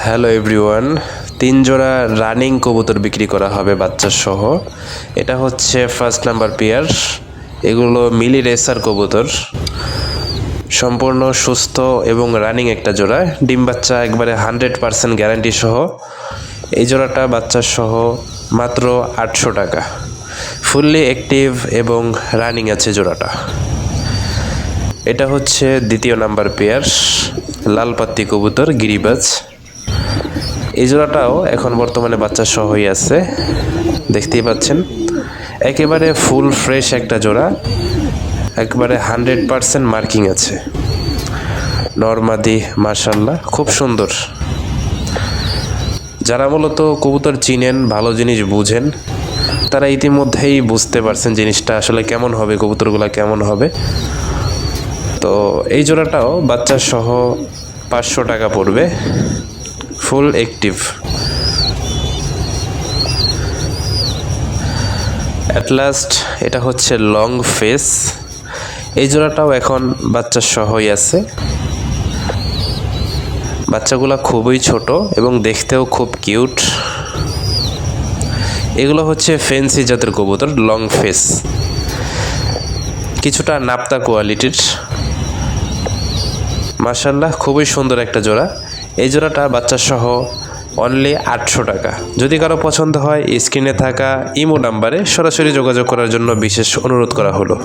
Hello everyone তিন জোড়া running কবুতর বিক্রি করা হবে বাচ্চা সহ এটা হচ্ছে ফার্স্ট নাম্বার পেয়ার এগুলো মিলি রেসার কবুতর। সম্পূর্ণ সুস্থ এবং রানিং একটা জোড়া। ডিম বাচ্চা একবারে হান্ড্রেড পার্সেন্ট গ্যারান্টি সহ। এই জোড়াটা বাচ্চা সহ মাত্র আটশো টাকা। ফুললি অ্যাক্টিভ এবং রানিং আছে জোড়াটা। এটা হচ্ছে দ্বিতীয় নাম্বার পেয়ার লালপাত্তি কবুতর, গিরিবাজ। এই জোড়াটাও এখন বর্তমানে বাচ্চা সহই আছে। দেখতেই পাচ্ছেন। একেবারে ফুল ফ্রেশ একটা জোড়া। একবারে হান্ড্রেড পারসেন্ট মার্কিং আছে। নর্মাদি মার্শাল্লাহ খুব সুন্দর। যারা মূলত কবুতর চিনেন, ভালো জিনিস বুঝেন, তারা ইতিমধ্যেই বুঝতে পারছেন জিনিসটা আসলে কেমন হবে, কবুতরগুলো কেমন হবে। তো এই জোড়াটাও বাচ্চা সহ পাঁচশো টাকা পড়বে। ফুল অ্যাক্টিভ অ্যাট লাস্ট এটা হচ্ছে লং ফেস এই জোড়াটাও এখন বাচ্চা সহই আছে। বাচ্চাগুলো খুবই ছোট এবং দেখতেও খুব কিউট এগুলো হচ্ছে ফেন্সি জাতের কবুতর লং ফেস কিছুটা নাপ্তা কোয়ালিটির মার্শাল্লাহ খুবই সুন্দর একটা জোড়া। এই জোড়াটা বাচ্চা সহ অনলি আটশো টাকা। যদি কারও পছন্দ হয় স্ক্রিনে থাকা ইমো নাম্বারে সরাসরি যোগাযোগ করার জন্য বিশেষ অনুরোধ করা হলো।